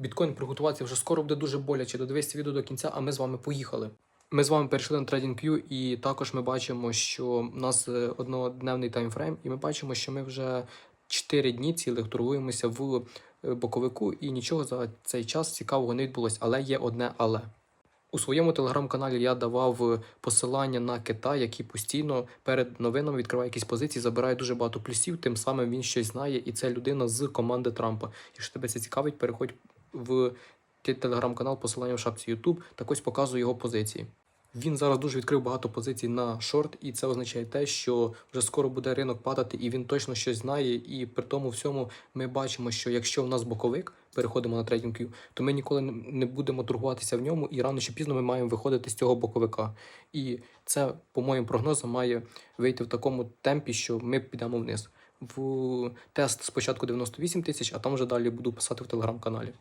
Біткоін приготуватися вже скоро буде дуже боляче. Додивись це відео до кінця, а ми з вами поїхали. Ми з вами перейшли на TradingView і також ми бачимо, що у нас е, однодневний таймфрейм, і ми бачимо, що ми вже 4 дні цілих торгуємося в е, боковику, і нічого за цей час цікавого не відбулося. Але є одне але. У своєму телеграм-каналі я давав е, посилання на Китай, який постійно перед новинами відкриває якісь позиції, забирає дуже багато плюсів, тим самим він щось знає, і це людина з команди Трампа. Якщо тебе це цікавить, переходь в телеграм-канал, посилання в шапці YouTube, так ось показую його позиції. Він зараз дуже відкрив багато позицій на шорт, і це означає те, що вже скоро буде ринок падати, і він точно щось знає. І при тому всьому ми бачимо, що якщо в нас боковик, переходимо на TradingView, то ми ніколи не будемо торгуватися в ньому, і рано чи пізно ми маємо виходити з цього боковика. І це, по моїм прогнозам, має вийти в такому темпі, що ми підемо вниз. В тест спочатку 98 тисяч, а там вже далі буду писати в телеграм-каналі.